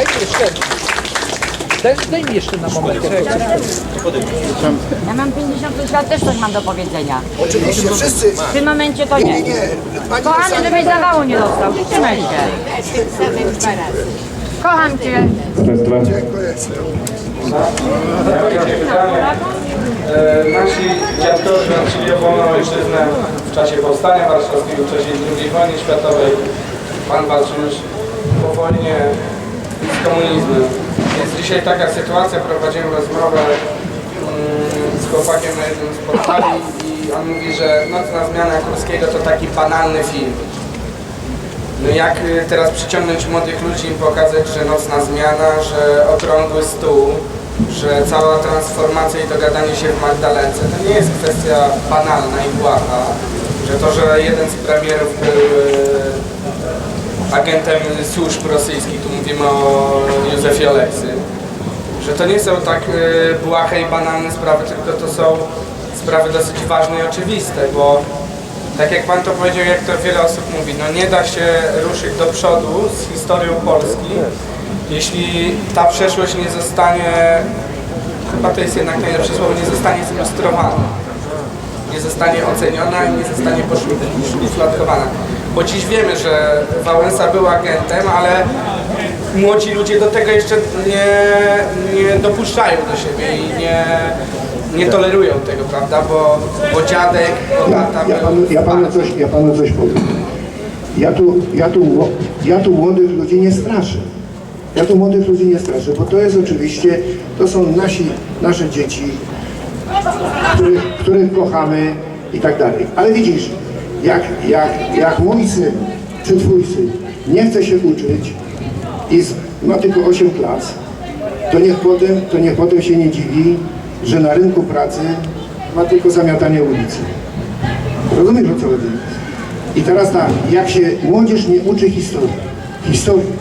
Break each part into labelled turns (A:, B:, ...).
A: Daj mi jeszcze. Daj, daj mi jeszcze na moment.
B: Ja mam 50 lat, też coś mam do powiedzenia.
C: Oczywiście, wszyscy.
B: W tym momencie to nie.
C: Nie, pani
B: Kochany, żebyś zawału nie dostał. Trzymaj się. Kocham cię.
D: E, Nasi dziadkowie walczyli o wolną ojczyznę w czasie powstania warszawskiego, w czasie II wojny światowej. Pan walczył już po wojnie z komunizmem. Jest dzisiaj taka sytuacja, prowadziłem rozmowę mm, z chłopakiem na jednym portali i on mówi, że Nocna Zmiana Kurskiego to taki banalny film. No jak y, teraz przyciągnąć młodych ludzi i pokazać, że nocna zmiana, że okrągły stół, że cała transformacja i dogadanie się w Magdalence, to nie jest kwestia banalna i błaha, że to, że jeden z premierów był y, agentem służb rosyjskich, tu mówimy o Józefie Oleksy, że to nie są tak y, błahe i banalne sprawy, tylko to są sprawy dosyć ważne i oczywiste, bo tak jak Pan to powiedział, jak to wiele osób mówi, no nie da się ruszyć do przodu z historią Polski, jeśli ta przeszłość nie zostanie, chyba to jest jednak najlepsze słowo, nie zostanie zilustrowana, nie zostanie oceniona i nie zostanie poszufladkowana. Bo dziś wiemy, że Wałęsa był agentem, ale młodzi ludzie do tego jeszcze nie, nie dopuszczają do siebie i nie, nie tolerują tego, prawda? Bo, bo dziadek, bo
E: Ja,
D: tata
E: ja,
D: był
E: panu, ja, panu coś, ja panu coś powiem. Ja tu, ja, tu, ja tu młodych ludzi nie straszę. Ja tu młodych ludzi nie straszę, bo to jest oczywiście, to są nasi, nasze dzieci, których, których kochamy i tak dalej. Ale widzisz, jak, jak, jak mój syn, czy twój syn, nie chce się uczyć i ma tylko 8 klas, to niech potem, to niech potem się nie dziwi, że na rynku pracy ma tylko zamiatanie ulicy. Rozumiesz o co chodzi? I teraz tak, jak się młodzież nie uczy historii, historii,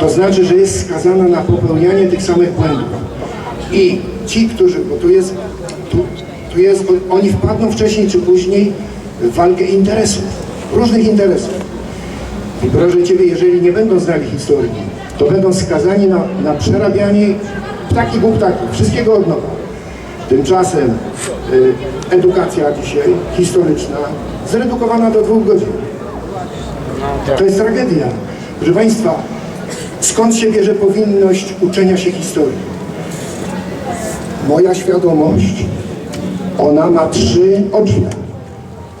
E: to znaczy, że jest skazana na popełnianie tych samych błędów. I ci, którzy, bo tu jest, tu, tu jest, oni wpadną wcześniej czy później w walkę interesów, różnych interesów. I proszę Ciebie, jeżeli nie będą znali historii, to będą skazani na, na przerabianie ptaki ptaki, wszystkiego od nowa. Tymczasem y, edukacja dzisiaj, historyczna, zredukowana do dwóch godzin. To jest tragedia. Proszę Państwa, skąd się bierze powinność uczenia się historii? Moja świadomość, ona ma trzy oczy.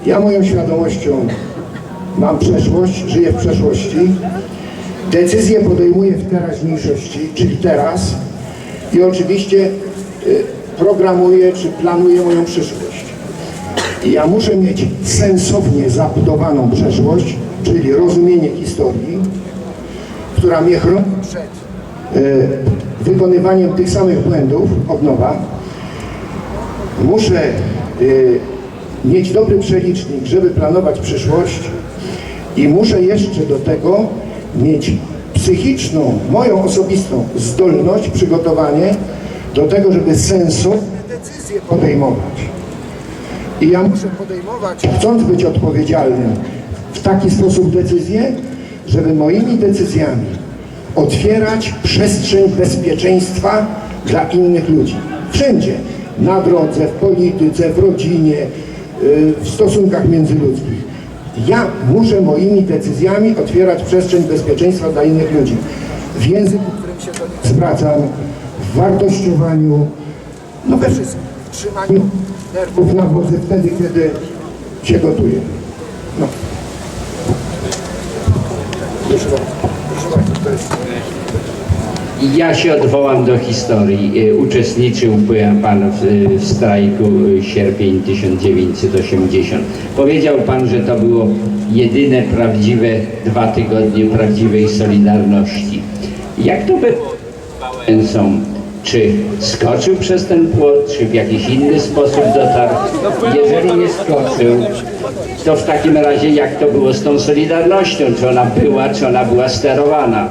E: Ja moją świadomością mam przeszłość, żyję w przeszłości, decyzje podejmuję w teraźniejszości, czyli teraz i oczywiście y, programuję czy planuję moją przyszłość. I ja muszę mieć sensownie zabudowaną przeszłość, czyli rozumienie historii, która mnie chroni przed y, wykonywaniem tych samych błędów od nowa. Muszę y, mieć dobry przelicznik, żeby planować przyszłość i muszę jeszcze do tego mieć psychiczną, moją osobistą zdolność, przygotowanie do tego, żeby decyzje podejmować. I ja muszę podejmować, chcąc być odpowiedzialnym, w taki sposób decyzje, żeby moimi decyzjami otwierać przestrzeń bezpieczeństwa dla innych ludzi. Wszędzie. Na drodze, w polityce, w rodzinie, yy, w stosunkach międzyludzkich. Ja muszę moimi decyzjami otwierać przestrzeń bezpieczeństwa dla innych ludzi. W języku, którym się do nich zwracam, w wartościowaniu, no we wszystkim. W trzymaniu nerwów na wodzy wtedy, kiedy się gotuje. No. Proszę bardzo. Proszę bardzo, to jest...
F: Ja się odwołam do historii. Y, Uczestniczył pan w, w strajku y, sierpień 1980. Powiedział pan, że to było jedyne prawdziwe dwa tygodnie prawdziwej solidarności. Jak to z Wałęsą? Czy skoczył przez ten płot, czy w jakiś inny sposób dotarł? Jeżeli nie skoczył, to w takim razie jak to było z tą solidarnością? Czy ona była, czy ona była sterowana?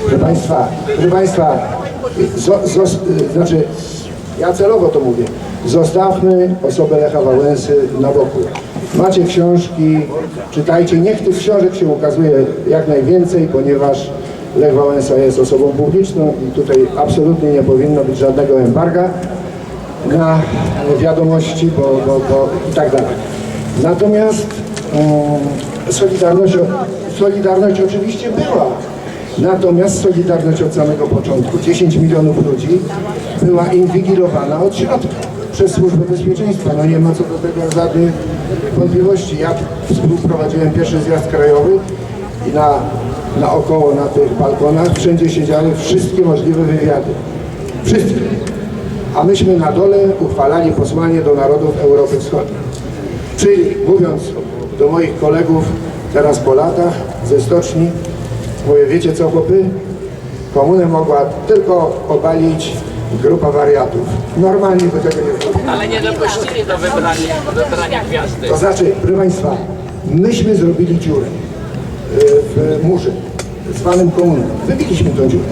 E: Proszę Państwa, proszę Państwa, zo, zos, znaczy, ja celowo to mówię, zostawmy osobę Lecha Wałęsy na boku. Macie książki, czytajcie, niech tych książek się ukazuje jak najwięcej, ponieważ Lech Wałęsa jest osobą publiczną i tutaj absolutnie nie powinno być żadnego embarga na wiadomości, bo, bo, bo i tak dalej. Natomiast Solidarność, Solidarność oczywiście była. Natomiast Solidarność od samego początku, 10 milionów ludzi, była inwigilowana od środka przez Służbę Bezpieczeństwa. No nie ma co do tego żadnych wątpliwości. Ja współprowadziłem pierwszy zjazd krajowy i na, naokoło na tych balkonach wszędzie siedziały wszystkie możliwe wywiady. Wszystkie. A myśmy na dole uchwalali posłanie do narodów Europy Wschodniej. Czyli mówiąc do moich kolegów teraz po latach ze stoczni, mówię, wiecie co chłopy? Komunę mogła tylko obalić grupa wariatów. Normalnie by tego nie zrobili.
C: Ale nie dopuścili do wybrania, wybrania gwiazdy.
E: To znaczy, proszę Państwa, myśmy zrobili dziurę y, w murze zwanym komuną. Wybiliśmy tą dziurę.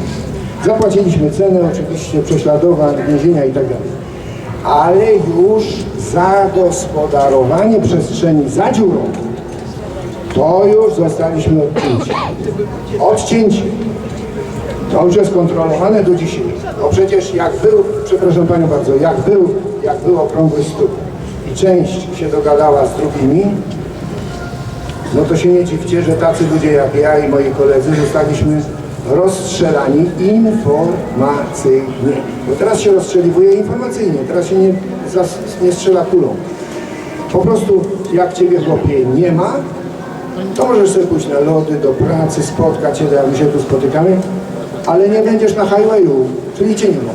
E: Zapłaciliśmy cenę oczywiście prześladowań, więzienia i tak dalej. Ale już zagospodarowanie przestrzeni za dziurą, to już zostaliśmy odcięci. Odcięci. To już jest kontrolowane do dzisiaj. No przecież jak był, przepraszam Panią bardzo, jak był, jak był okrągły stół i część się dogadała z drugimi, no to się nie dziwcie, że tacy ludzie jak ja i moi koledzy zostaliśmy rozstrzelani informacyjnie. Bo teraz się rozstrzeliwuje informacyjnie, teraz się nie, nie strzela kulą. Po prostu jak Ciebie chłopie nie ma, to możesz sobie pójść na lody, do pracy, spotkać się, jak my się tu spotykamy, ale nie będziesz na highwayu, czyli Cię nie ma.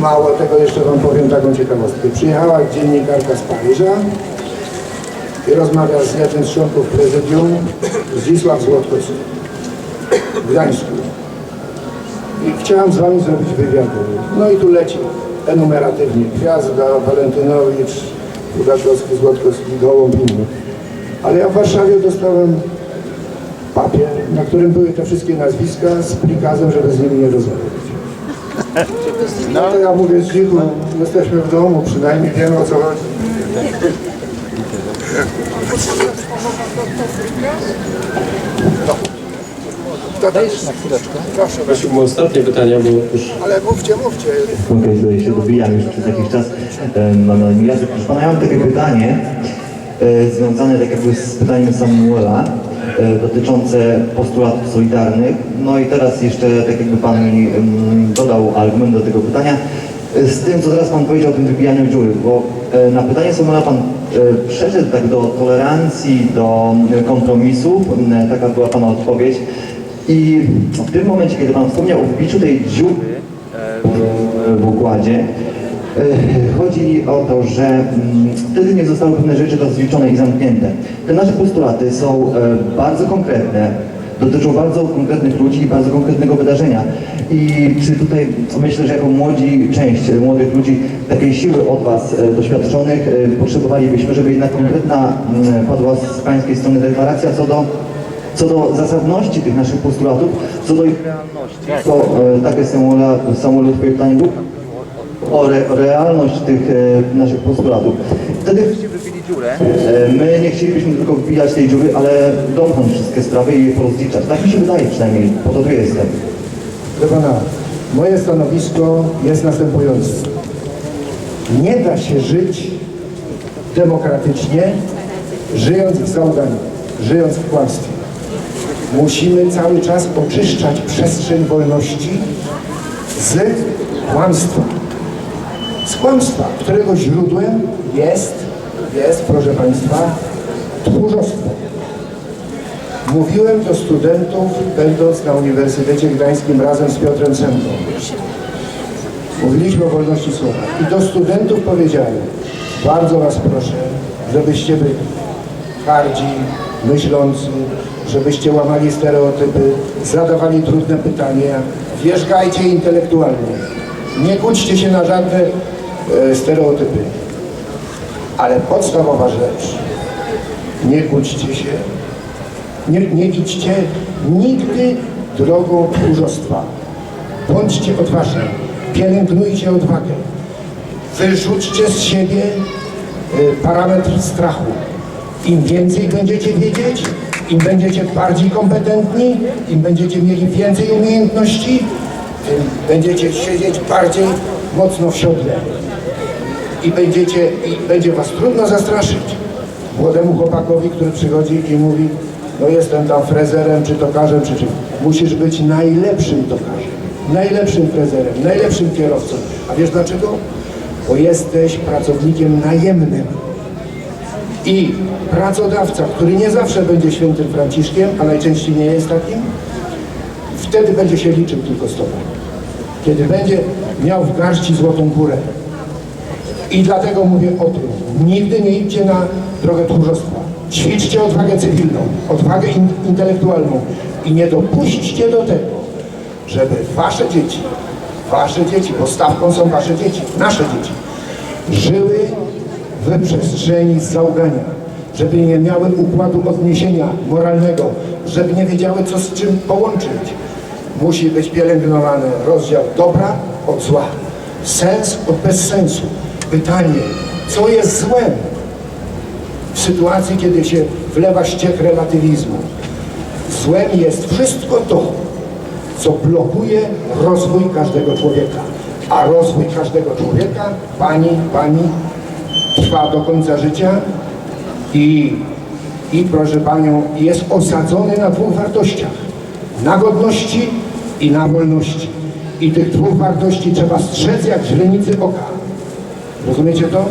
E: Mało tego jeszcze Wam powiem taką ciekawostkę. Przyjechała dziennikarka z Paryża i rozmawia z jednym z członków prezydium, Zdzisław Złotkowski w Gdańsku. I chciałem z Wami zrobić wywiad. No i tu leci enumeratywnie. Gwiazda, Walentynowicz, Kudakowski, Złotkowski, Gołąb, inni. Ale ja w Warszawie dostałem papier, na którym były te wszystkie nazwiska z prikazem, żeby z nimi nie rozmawiać. No to ja mówię, cichu, jesteśmy w domu, przynajmniej wiemy o co chodzi.
A: Dajesz na chwileczkę.
E: Proszę,
G: Prosiłbym o ostatnie pytania, bo już
E: ale mówcie, mówcie.
H: Okej, tutaj się dobijam już przez jakiś czas. E, Mam na imię Jacek. Proszę Pana, ja mam takie pytanie e, związane tak jakby z pytaniem Samuela e, dotyczące postulatów solidarnych. No i teraz jeszcze tak jakby Pan mi dodał argument do tego pytania. E, Z tym, co teraz Pan powiedział o tym wybijaniu dziury, bo e, na pytanie Samuela Pan e, przeszedł tak do tolerancji, do e, kompromisów, taka była Pana odpowiedź. I w tym momencie, kiedy Pan wspomniał o wbiciu tej dziury e, w układzie, e, chodzi o to, że mm, wtedy nie zostały pewne rzeczy rozliczone i zamknięte. Te nasze postulaty są e, bardzo konkretne, dotyczą bardzo konkretnych ludzi i bardzo konkretnego wydarzenia. I czy tutaj myślę, że jako młodzi, część młodych ludzi, takiej siły od Was doświadczonych potrzebowalibyśmy, żeby jednak konkretna mm, padła z Pańskiej strony deklaracja co do co do zasadności tych naszych postulatów, co do ich realności. To e, takie odpowie pytanie było o, re, realność tych e, naszych postulatów. Wtedy. E, my nie chcielibyśmy tylko wbijać tej dziury, ale domknąć wszystkie sprawy i je porozliczać. Tak mi się wydaje przynajmniej, po to tu jestem.
E: Proszę Pana, moje stanowisko jest następujące. Nie da się żyć demokratycznie, żyjąc w załganiu, żyjąc w kłamstwie. Musimy cały czas oczyszczać przestrzeń wolności z kłamstwa. Z kłamstwa, którego źródłem jest, jest, proszę Państwa, tchórzostwo. Mówiłem do studentów, będąc na Uniwersytecie Gdańskim razem z Piotrem Semką. Mówiliśmy o wolności słowa. I do studentów powiedziałem, bardzo Was proszę, żebyście byli hardzi, myślący, żebyście łamali stereotypy, zadawali trudne pytania, wierzgajcie intelektualnie. Nie kłóćcie się na żadne e, stereotypy. Ale podstawowa rzecz, nie kłóćcie się, nie, nie idźcie nigdy drogą tchórzostwa. Bądźcie odważni, pielęgnujcie odwagę. Wyrzućcie z siebie y, parametr strachu. Im więcej będziecie wiedzieć, im będziecie bardziej kompetentni, im będziecie mieli więcej umiejętności, tym będziecie siedzieć bardziej mocno w siodle. I będziecie, i będzie was trudno zastraszyć. Młodemu chłopakowi, który przychodzi i mówi, no jestem tam frezerem, czy tokarzem, czy czym. Musisz być najlepszym tokarzem, najlepszym frezerem, najlepszym kierowcą. A wiesz dlaczego? Bo jesteś pracownikiem najemnym. I pracodawca, który nie zawsze będzie świętym Franciszkiem, a najczęściej nie jest takim, wtedy będzie się liczył tylko z tobą. Kiedy będzie miał w garści złotą górę. I dlatego mówię o tym. Nigdy nie idźcie na drogę tchórzostwa. Ćwiczcie odwagę cywilną, odwagę in, intelektualną i nie dopuśćcie do tego, żeby wasze dzieci, wasze dzieci, bo stawką są wasze dzieci, nasze dzieci, żyły w przestrzeni załgania, żeby nie miały układu odniesienia moralnego, żeby nie wiedziały, co z czym połączyć. Musi być pielęgnowany rozdział dobra od zła, sens od bezsensu. Pytanie, co jest złem w sytuacji, kiedy się wlewa ściek relatywizmu? Złem jest wszystko to, co blokuje rozwój każdego człowieka. A rozwój każdego człowieka, pani, pani, trwa do końca życia i, i proszę panią, jest osadzony na dwóch wartościach. Na godności i na wolności. I tych dwóch wartości trzeba strzec jak źrenicy oka. Rozumiecie to?